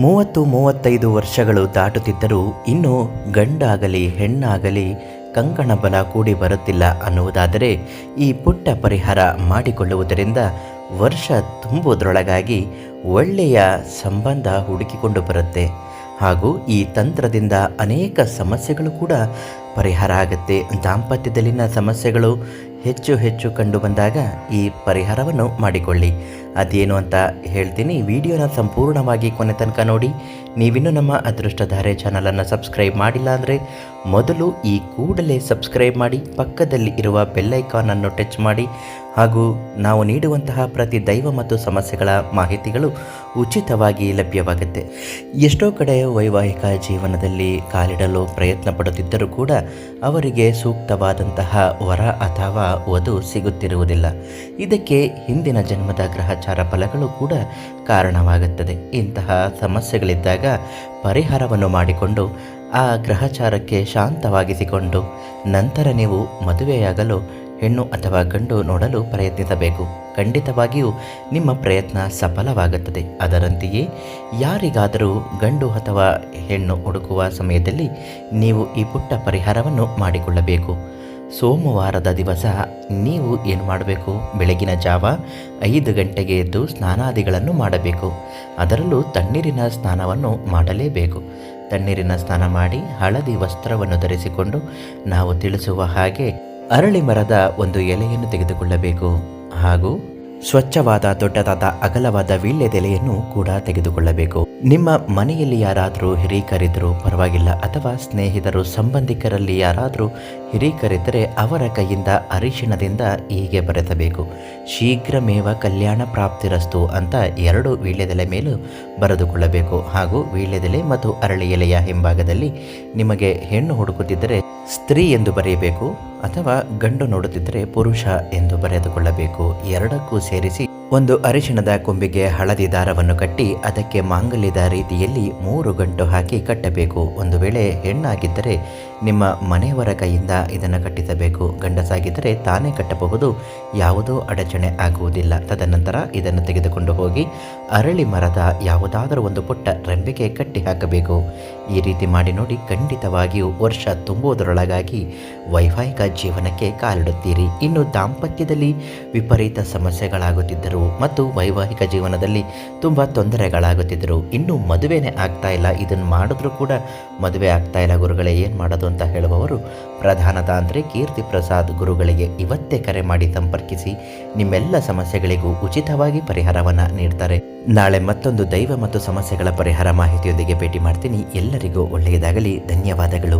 ಮೂವತ್ತು ಮೂವತ್ತೈದು ವರ್ಷಗಳು ದಾಟುತ್ತಿದ್ದರೂ ಇನ್ನೂ ಗಂಡಾಗಲಿ ಹೆಣ್ಣಾಗಲಿ ಕಂಕಣ ಬಲ ಕೂಡಿ ಬರುತ್ತಿಲ್ಲ ಅನ್ನುವುದಾದರೆ ಈ ಪುಟ್ಟ ಪರಿಹಾರ ಮಾಡಿಕೊಳ್ಳುವುದರಿಂದ ವರ್ಷ ತುಂಬುವುದರೊಳಗಾಗಿ ಒಳ್ಳೆಯ ಸಂಬಂಧ ಹುಡುಕಿಕೊಂಡು ಬರುತ್ತೆ. ಹಾಗೂ ಈ ತಂತ್ರದಿಂದ ಅನೇಕ ಸಮಸ್ಯೆಗಳು ಕೂಡ ಪರಿಹಾರ ಆಗುತ್ತೆ. ದಾಂಪತ್ಯದಲ್ಲಿನ ಸಮಸ್ಯೆಗಳು ಹೆಚ್ಚು ಹೆಚ್ಚು ಕಂಡು ಬಂದಾಗ ಈ ಪರಿಹಾರವನ್ನು ಮಾಡಿಕೊಳ್ಳಿ. ಅದೇನು ಅಂತ ಹೇಳ್ತೀನಿ. ವಿಡಿಯೋನ ಸಂಪೂರ್ಣವಾಗಿ ಕೊನೆ ತನಕ ನೋಡಿ. ನೀವಿನ್ನೂ ನಮ್ಮ ಅದೃಷ್ಟಧಾರೆ ಚಾನಲನ್ನು ಸಬ್ಸ್ಕ್ರೈಬ್ ಮಾಡಿಲ್ಲ ಅಂದರೆ ಮೊದಲು ಈ ಕೂಡಲೇ ಸಬ್ಸ್ಕ್ರೈಬ್ ಮಾಡಿ, ಪಕ್ಕದಲ್ಲಿ ಇರುವ ಬೆಲ್ಲೈಕಾನನ್ನು ಟಚ್ ಮಾಡಿ. ಹಾಗೂ ನಾವು ನೀಡುವಂತಹ ಪ್ರತಿ ದೈವ ಮತ್ತು ಸಮಸ್ಯೆಗಳ ಮಾಹಿತಿಗಳು ಉಚಿತವಾಗಿ ಲಭ್ಯವಾಗುತ್ತೆ. ಎಷ್ಟೋ ಕಡೆ ವೈವಾಹಿಕ ಜೀವನದಲ್ಲಿ ಕಾಲಿಡಲು ಪ್ರಯತ್ನ ಪಡುತ್ತಿದ್ದರೂ ಕೂಡ ಅವರಿಗೆ ಸೂಕ್ತವಾದಂತಹ ವರ ಅಥವಾ ವಧು ಸಿಗುತ್ತಿರುವುದಿಲ್ಲ. ಇದಕ್ಕೆ ಹಿಂದಿನ ಜನ್ಮದ ಗ್ರಹಚಾರ ಫಲಗಳು ಕೂಡ ಕಾರಣವಾಗುತ್ತದೆ. ಇಂತಹ ಸಮಸ್ಯೆಗಳಿದ್ದಾಗ ಪರಿಹಾರವನ್ನು ಮಾಡಿಕೊಂಡು ಆ ಗ್ರಹಚಾರಕ್ಕೆ ಶಾಂತವಾಗಿಸಿಕೊಂಡು ನಂತರ ನೀವು ಮದುವೆಯಾಗಲು ಹೆಣ್ಣು ಅಥವಾ ಗಂಡು ನೋಡಲು ಪ್ರಯತ್ನಿಸಬೇಕು. ಖಂಡಿತವಾಗಿಯೂ ನಿಮ್ಮ ಪ್ರಯತ್ನ ಸಫಲವಾಗುತ್ತದೆ. ಅದರಂತೆಯೇ ಯಾರಿಗಾದರೂ ಗಂಡು ಅಥವಾ ಹೆಣ್ಣು ಹುಡುಕುವ ಸಮಯದಲ್ಲಿ ನೀವು ಈ ಪುಟ್ಟ ಪರಿಹಾರವನ್ನು ಮಾಡಿಕೊಳ್ಳಬೇಕು. ಸೋಮವಾರದ ದಿವಸ ನೀವು ಏನು ಮಾಡಬೇಕು? ಬೆಳಗಿನ ಜಾವ ಐದು ಗಂಟೆಗೆ ಎದ್ದು ಸ್ನಾನಾದಿಗಳನ್ನು ಮಾಡಬೇಕು. ಅದರಲ್ಲೂ ತಣ್ಣೀರಿನ ಸ್ನಾನವನ್ನು ಮಾಡಲೇಬೇಕು. ತಣ್ಣೀರಿನ ಸ್ನಾನ ಮಾಡಿ ಹಳದಿ ವಸ್ತ್ರವನ್ನು ಧರಿಸಿಕೊಂಡು ನಾವು ತಿಳಿಸುವ ಹಾಗೆ ಅರಳಿ ಮರದ ಒಂದು ಎಲೆಯನ್ನು ತೆಗೆದುಕೊಳ್ಳಬೇಕು ಹಾಗೂ ಸ್ವಚ್ಛವಾದ, ದೊಡ್ಡದಾದ, ಅಗಲವಾದ ವೀಳ್ಯದೆಲೆಯನ್ನು ಕೂಡ ತೆಗೆದುಕೊಳ್ಳಬೇಕು. ನಿಮ್ಮ ಮನೆಯಲ್ಲಿ ಯಾರಾದರೂ ಹಿರೀಕರಿದ್ದರೂ ಪರವಾಗಿಲ್ಲ, ಅಥವಾ ಸ್ನೇಹಿತರು, ಸಂಬಂಧಿಕರಲ್ಲಿ ಯಾರಾದರೂ ಹಿರೀಕರಿದ್ದರೆ ಅವರ ಕೈಯಿಂದ, ಅರಿಶಿಣದಿಂದ ಹೀಗೆ ಬರೆದಬೇಕು ಶೀಘ್ರಮೇವ ಕಲ್ಯಾಣ ಪ್ರಾಪ್ತಿರಸ್ತು ಅಂತ ಎರಡು ವೀಳ್ಯದೆಲೆ ಮೇಲೂ ಬರೆದುಕೊಳ್ಳಬೇಕು. ಹಾಗೂ ವೀಳ್ಯದೆಲೆ ಮತ್ತು ಅರಳಿ ಎಲೆಯ ಹಿಂಭಾಗದಲ್ಲಿ ನಿಮಗೆ ಹೆಣ್ಣು ಹುಡುಕುತ್ತಿದ್ದರೆ ಸ್ತ್ರೀ ಎಂದು ಬರೆಯಬೇಕು, ಅಥವಾ ಗಂಡು ನೋಡುತ್ತಿದ್ದರೆ ಪುರುಷ ಎಂದು ಬರೆದುಕೊಳ್ಳಬೇಕು. ಎರಡಕ್ಕೂ ಸೇರಿಸಿ ಒಂದು ಅರಿಶಿಣದ ಕೊಂಬಿಗೆ ಹಳದಿ ದಾರವನ್ನು ಕಟ್ಟಿ ಅದಕ್ಕೆ ಮಾಂಗಲ್ಯದ ರೀತಿಯಲ್ಲಿ ಮೂರು ಗಂಟು ಹಾಕಿ ಕಟ್ಟಬೇಕು. ಒಂದು ವೇಳೆ ಹೆಣ್ಣಾಗಿದ್ದರೆ ನಿಮ್ಮ ಮನೆಯವರ ಕೈಯಿಂದ ಇದನ್ನು ಕಟ್ಟಿಸಬೇಕು. ಗಂಡಸಾಗಿದ್ದರೆ ತಾನೇ ಕಟ್ಟಬಹುದು. ಯಾವುದೋ ಅಡಚಣೆ ಆಗುವುದಿಲ್ಲ. ತದನಂತರ ಇದನ್ನು ತೆಗೆದುಕೊಂಡು ಹೋಗಿ ಅರಳಿ ಮರದ ಯಾವುದಾದರೂ ಒಂದು ಪುಟ್ಟ ರೆಂಬೆಗೆ ಕಟ್ಟಿ ಹಾಕಬೇಕು. ಈ ರೀತಿ ಮಾಡಿ ನೋಡಿ ಖಂಡಿತವಾಗಿಯೂ ವರ್ಷ ತುಂಬುವುದರೊಳಗಾಗಿ ವೈವಾಹಿಕ ಜೀವನಕ್ಕೆ ಕಾಲಿಡುತ್ತೀರಿ. ಇನ್ನು ದಾಂಪತ್ಯದಲ್ಲಿ ವಿಪರೀತ ಸಮಸ್ಯೆಗಳಾಗುತ್ತಿದ್ದರು ಮತ್ತು ವೈವಾಹಿಕ ಜೀವನದಲ್ಲಿ ತುಂಬ ತೊಂದರೆಗಳಾಗುತ್ತಿದ್ದರು ಇನ್ನು ಮದುವೆನೇ ಆಗ್ತಾ ಇಲ್ಲ. ಇದನ್ನು ಮಾಡಿದ್ರೂ ಕೂಡ ಮದುವೆ ಆಗ್ತಾ ಇಲ್ಲ ಗುರುಗಳೇ, ಏನು ಮಾಡೋದು? ಅಂತ ಹೇಳುವವರು ಪ್ರಧಾನ ತಾಂತ್ರಿ ಕೀರ್ತಿ ಪ್ರಸಾದ್ ಗುರುಗಳಿಗೆ ಇವತ್ತೇ ಕರೆ ಮಾಡಿ ಸಂಪರ್ಕಿಸಿ ನಿಮ್ಮೆಲ್ಲ ಸಮಸ್ಯೆಗಳಿಗೂ ಉಚಿತವಾಗಿ ಪರಿಹಾರವನ್ನು ನೀಡ್ತಾರೆ. ನಾಳೆ ಮತ್ತೊಂದು ದೈವ ಮತ್ತು ಸಮಸ್ಯೆಗಳ ಪರಿಹಾರ ಮಾಹಿತಿಯೊಂದಿಗೆ ಭೇಟಿ ಮಾಡ್ತೀನಿ. ಎಲ್ಲರಿಗೂ ಒಳ್ಳೆಯದಾಗಲಿ. ಧನ್ಯವಾದಗಳು.